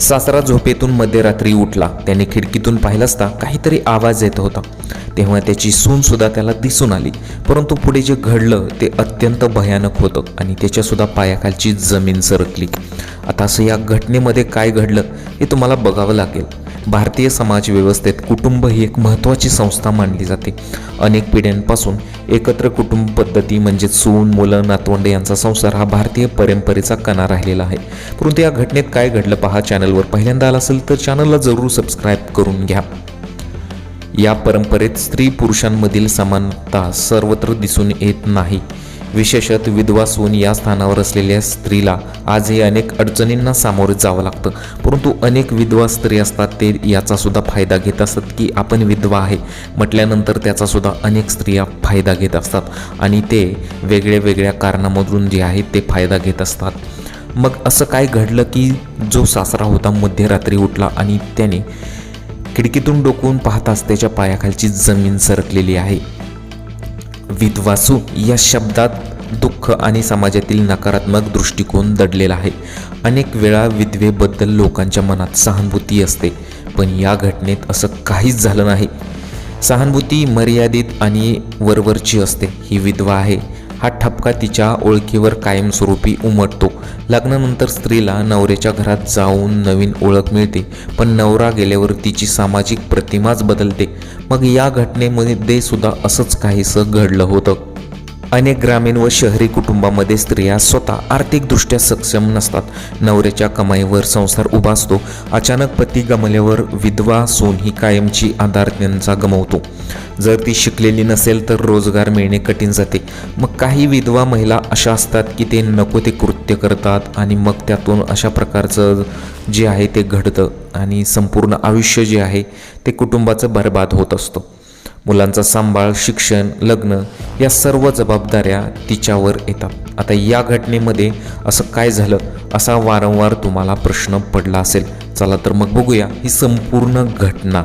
सासरा झोपेतून मध्यरात्री उठला. त्याने खिडकीतून पाहिलं असता काहीतरी आवाज येत होता. तेव्हा त्याची सूनसुद्धा त्याला दिसून आली. परंतु पुढे जे घडलं ते अत्यंत भयानक होतं आणि त्याच्यासुद्धा पायाखालची जमीन सरकली. आता असं या घटनेमध्ये काय घडलं हे तुम्हाला बघावं लागेल. भारतीय समाज व्यवस्थेत कुटुंब ही एक महत्त्वाची संस्था मानली जाते. अनेक पिढ्यांपासून एकत्र कुटुंब पद्धती म्हणजे सून मुलं नातवंडे यांचा संसार हा भारतीय परंपरेचा कणा राहिलेला आहे. परंतु या घटनेत काय घडलं पहा चॅनलवर पहिल्यांदा आला असेल तर चॅनलला जरूर सबस्क्राईब करून घ्या. या परंपरेत स्त्री पुरुषांमधील समानता सर्वत्र दिसून येत नाही. विशेषत विधवा सून या स्थानावर असलेल्या स्त्रीला आजही अनेक अडचणींना सामोरे जावं लागतं. परंतु अनेक विधवा स्त्री असतात ते याचा सुद्धा फायदा घेत असतात की आपण विधवा आहे म्हटल्यानंतर त्याचा सुद्धा अनेक स्त्रिया फायदा घेत असतात आणि ते वेगळ्या वेगळ्या कारणामधून जे आहे ते फायदा घेत असतात. मग असं काय घडलं की जो सासरा होता मध्यरात्री उठला आणि त्याने खिडकीतून पाहताच त्याच्या पायाखालची जमीन सरकलेली आहे. विधवासू या शब्दात दुःख आणि समाजातील नकारात्मक दृष्टिकोन दडलेला आहे. अनेक वेळा विधवेबद्दल लोकांच्या मनात सहानुभूती असते पण या घटनेत असं काहीच झालं नाही. सहानुभूती मर्यादित आणि वरवरची असते. ही विधवा आहे. हा ठपका तिच्या ओळखीवर कायमस्वरूपी उमटतो. लग्नानंतर स्त्रीला नवऱ्याच्या घरात जाऊन नवीन ओळख मिळते पण नवरा गेल्यावर तिची सामाजिक प्रतिमाच बदलते. मग या घटनेमध्ये सुद्धा असंच काहीसं घडलं होतं. अनेक ग्रामीण व शहरी कुटुंबामध्ये स्त्रिया स्वतः आर्थिकदृष्ट्या सक्षम नसतात. नवऱ्याच्या कमाईवर संसार उभा असतो. अचानक पती गमल्यावर विधवा सोन ही कायमची आधार त्यांचा गमवतो. जर ती शिकलेली नसेल तर रोजगार मिळणे कठीण जाते. मग काही विधवा महिला अशा असतात की ते नको ते कृत्य करतात आणि मग त्यातून अशा प्रकारचं जे आहे ते घडतं आणि संपूर्ण आयुष्य जे आहे ते कुटुंबाचं बर्बाद होत असतं. मुलांचा सांभाळ शिक्षण लग्न या सर्व जबाबदाऱ्या तिच्यावर येतात. आता या घटनेमध्ये असं काय झालं असा वारंवार तुम्हाला प्रश्न पडला असेल. चला तर मग बघूया ही संपूर्ण घटना.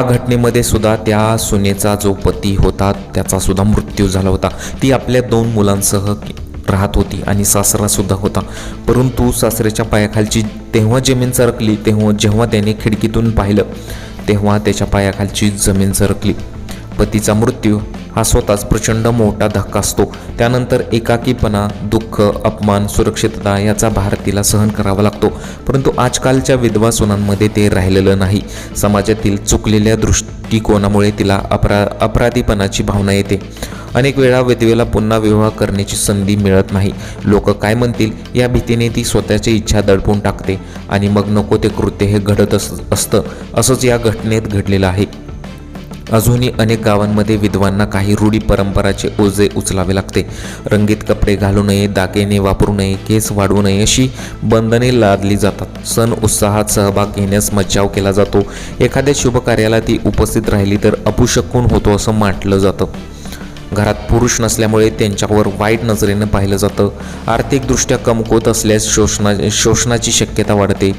या घटनेमध्ये सुद्धा त्या सुनेचा जो पती होता त्याचा सुद्धा मृत्यू झाला होता. ती आपल्या दोन मुलांसह राहत होती आणि सासरा सुद्धा होता. परंतु सासऱ्याच्या पायाखालची तेव्हा जमीन सरकली तेव्हा जेव्हा त्याने खिडकीतून पाहिलं तेव्हा त्याच्या पायाखालची जमीन सरकली. पतीचा मृत्यू हा स्वतःच प्रचंड मोठा धक्का असतो. त्यानंतर एकाकीपणा दुःख अपमान सुरक्षितता याचा भार तिला सहन करावा लागतो. परंतु आजकालच्या विधवा सुनांमध्ये ते राहिलेलं नाही. समाजातील चुकलेल्या दृष्टिकोनामुळे तिला अपरा अपराधीपणाची भावना येते. अनेक वेळा विधवेला पुन्हा विवाह करण्याची संधी मिळत नाही. लोक काय म्हणतील? या भीतीने ती स्वतःची इच्छा दडपून टाकते आणि मग नको ते कृत्य हे घडत अस असतं. असंच या घटनेत घडलेलं आहे. अजूनही अनेक गावांमध्ये विधवांना काही रूढी परंपराचे ओझे उचलावे लागते. रंगीत कपडे घालू नये दागिने वापरू नये केस वाढवू नये अशी बंधने लादली जातात. सण उत्साहात सहभाग घेण्यास मज्जाव केला जातो. एखाद्या शुभ कार्याला ती उपस्थित राहिली तर अपशकून होतो असं म्हटलं जातं. घरात पुरुष नसल्यामुळे त्यांच्यावर वाईट नजरेनं पाहिलं जातं. आर्थिकदृष्ट्या कमकुवत असल्यास शोषणा शोषणाची शक्यता वाढते.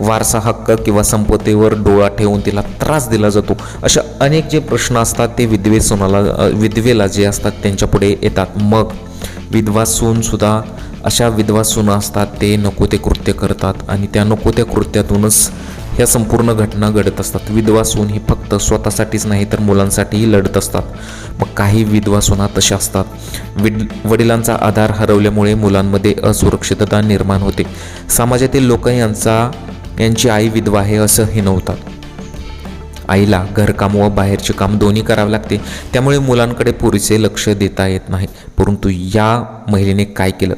वारसा हक्क किंवा संपत्तीवर डोळा ठेवून तिला त्रास दिला जातो. अशा अनेक जे प्रश्न असतात ते विधवे सोनाला विधवेला जे असतात त्यांच्यापुढे येतात. मग विधवा सूनसुद्धा अशा विधवा सुना असतात ते नको ते कृत्य करतात आणि त्या नको त्या कृत्यातूनच ह्या संपूर्ण घटना घडत असतात. विधवा सून ही फक्त स्वतःसाठीच नाही तर मुलांसाठीही लढत असतात. मग काही विधवा सुना तशा असतात. विड वडिलांचा आधार हरवल्यामुळे मुलांमध्ये असुरक्षितता निर्माण होते. समाजातील लोक यांचा यांची आई विधवा आहे असं हे नव्हतात आईला घरकाम व बाहेरचे काम दोन्ही करावे लागते. त्यामुळे मुलांकडे पुरेसे लक्ष देता येत नाही. परंतु या महिलेने काय केलं?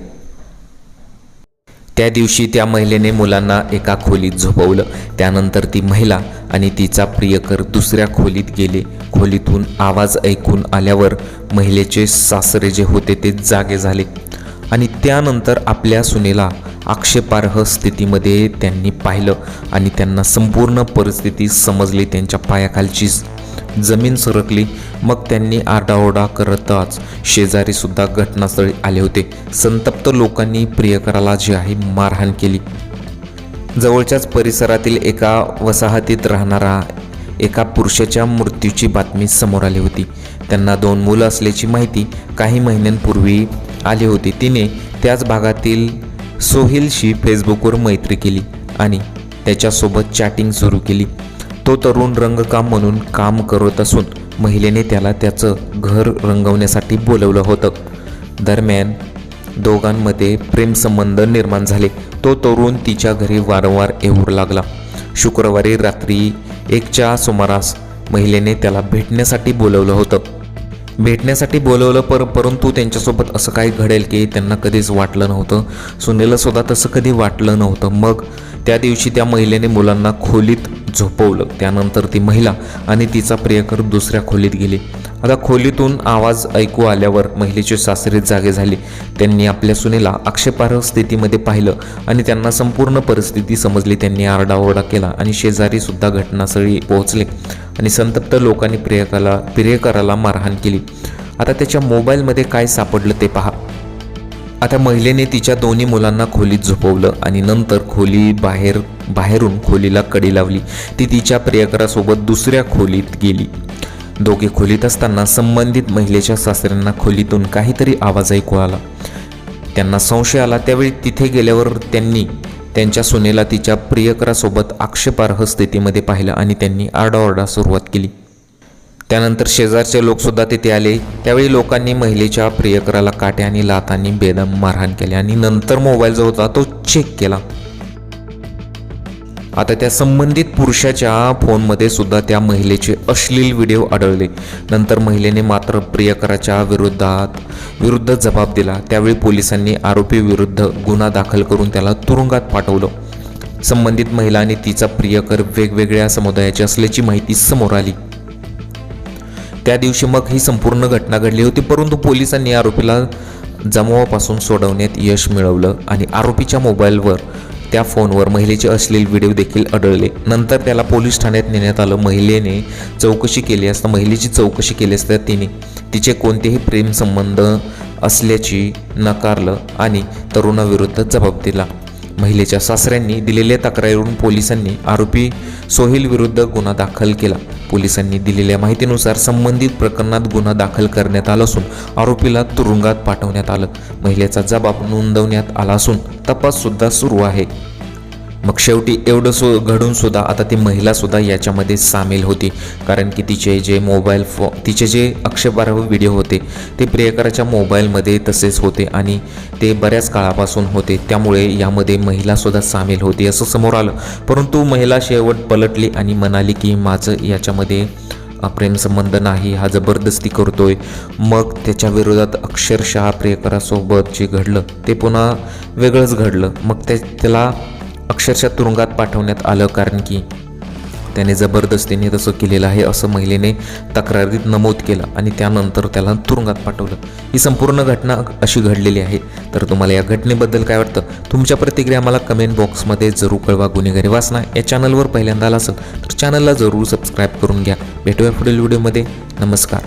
त्या दिवशी त्या महिलेने मुलांना एका खोलीत झोपवलं. त्यानंतर ती महिला आणि तिचा प्रियकर दुसऱ्या खोलीत गेले. खोलीतून आवाज ऐकून आल्यावर महिलेचे सासरे जे होते ते जागे झाले आणि त्यानंतर आपल्या सुनेला आक्षेपार्ह स्थितीमध्ये त्यांनी पाहिलं आणि त्यांना संपूर्ण परिस्थिती समजली त्यांच्या पायाखालची जमीन सरकली. मग त्यांनी आरडाओरडा करताच शेजारीसुद्धा घटनास्थळी आले होते. संतप्त लोकांनी प्रियकराला जी आहे मारहाण केली. जवळच्याच परिसरातील एका वसाहतीत राहणारा एका पुरुषाच्या मृत्यूची बातमी समोर आली होती. त्यांना दोन मुलं असल्याची माहिती काही महिन्यांपूर्वी आली होती. तिने त्याच भागातील सोहेलशी फेसबुकवर मैत्री केली आणि त्याच्यासोबत चॅटिंग सुरू केली. तो तरुण रंगकाम म्हणून काम करत असून महिलेने त्याला त्याचं घर रंगवण्यासाठी बोलवलं होतं. दरम्यान दोघांमध्ये प्रेमसंबंध निर्माण झाले. तो तरुण तिच्या घरी वारंवार येऊ लागला. शुक्रवारी रात्री एकच्या सुमारास महिलेने त्याला भेटण्यासाठी बोलवलं होतं. भेटण्यासाठी बोलवलं पर परंतु त्यांच्यासोबत असं काही घडेल की त्यांना कधीच वाटलं नव्हतं. सुनीलसुद्धा तसं कधी वाटलं नव्हतं. मग त्या दिवशी त्या महिलेने मुलांना खोलीत झोपवलं. त्यानंतर ती महिला आणि तिचा प्रियकर दुसऱ्या खोलीत गेली. आता खोलीतून आवाज ऐकू आल्यावर महिलेचे सासरे जागे झाले. त्यांनी आपल्या सुनेला आक्षेपार्ह स्थितीमध्ये पाहिलं आणि त्यांना संपूर्ण परिस्थिती समजली. त्यांनी आरडाओरडा केला आणि शेजारी सुद्धा घटनास्थळी पोहोचले आणि संतप्त लोकांनी प्रियकाला प्रियकराला मारहाण केली. आता त्याच्या मोबाईलमध्ये काय सापडलं ते पहा. आता महिलेने तिच्या दोन्ही मुलांना खोलीत झोपवलं आणि नंतर खोली बाहेर बाहेरून खोलीला कडी लावली. ती तिच्या प्रियकरासोबत दुसऱ्या खोलीत गेली. दोघे खोलीत असताना संबंधित महिलेच्या सासऱ्यांना खोलीतून काहीतरी आवाज ऐकू आला त्यांना संशय आला. त्यावेळी तिथे गेल्यावर त्यांनी त्यांच्या सुनेला तिच्या प्रियकरासोबत आक्षेपार्ह स्थितीमध्ये पाहिलं आणि त्यांनी आरडाओरडा सुरुवात केली. त्यानंतर शेजारचे लोकसुद्धा तिथे आले. त्यावेळी लोकांनी महिलेच्या प्रियकराला काट्या आणि लातांनी बेदम मारहाण केली आणि नंतर मोबाईल जो होता तो चेक केला. आता त्या संबंधित पुरुषाच्या फोनमध्ये सुद्धा त्या महिलेचे अश्लील व्हिडिओ आढळले. नंतर महिलेने मात्र प्रियकराच्या विरोधात विरुद्ध जबाब दिला. त्यावेळी पोलिसांनी आरोपी विरुद्ध गुन्हा दाखल करून त्याला तुरुंगात पाठवलं. संबंधित महिला आणि तिचा प्रियकर वेगवेगळ्या समुदायाची असल्याची माहिती समोर आली. त्या दिवशी मग ही संपूर्ण घटना घडली होती परंतु पोलिसांनी आरोपीला जमावापासून सोडवण्यात यश मिळवलं आणि आरोपीच्या मोबाईलवर त्या फोनवर महिलेचे अश्लील व्हिडिओ देखील आढळले. नंतर त्याला पोलीस ठाण्यात नेण्यात आलं. महिलेने चौकशी केली असता महिलेची चौकशी केली असता तिने तिचे कोणतेही प्रेमसंबंध असल्याची नकारलं आणि तरुणाविरुद्ध जबाब दिला. महिलेच्या सासऱ्यांनी दिलेल्या तक्रारीवरून पोलिसांनी आरोपी सोहेल विरुद्ध गुन्हा दाखल केला. पोलिसांनी दिलेल्या माहितीनुसार संबंधित प्रकरणात गुन्हा दाखल करण्यात आला असून आरोपीला तुरुंगात पाठवण्यात आलं. महिलेचा जबाब नोंदवण्यात आला असून तपास सुद्धा सुरू आहे. मग शेवटी एवढं सु घडून सुद्धा आता ती महिला सुद्धा याच्यामध्ये सामील होती. कारण की तिचे जे मोबाईल फो तिचे जे अक्षेपार्ह व्हिडिओ होते ते प्रियकराच्या मोबाईलमध्ये तसेच होते आणि ते बऱ्याच काळापासून होते. त्यामुळे यामध्ये महिलासुद्धा सामील होती असं समोर आलं. परंतु महिला शेवट पलटली आणि म्हणाली की माझं याच्यामध्ये प्रेमसंबंध नाही हा जबरदस्ती करतोय. मग त्याच्या विरोधात अक्षरशः प्रियकरासोबत जे घडलं ते पुन्हा वेगळंच घडलं. मग ते त्याला अक्षरशः तुरुंगात पाठवण्यात आलं कारण की त्याने जबरदस्तीने तसं केलेलं आहे असं महिलेने तक्रारीत नमूद केलं आणि त्यानंतर त्याला तुरुंगात पाठवलं. ही संपूर्ण घटना अशी घडलेली आहे. तर तुम्हाला या घटनेबद्दल काय वाटतं? तुमच्या प्रतिक्रिया मला कमेंट बॉक्समध्ये जरूर कळवा. गुन्हेगारी वाचना या चॅनलवर पहिल्यांदा आला असेल तर चॅनलला जरूर सबस्क्राईब करून घ्या. भेटूया पुढील व्हिडिओमध्ये नमस्कार.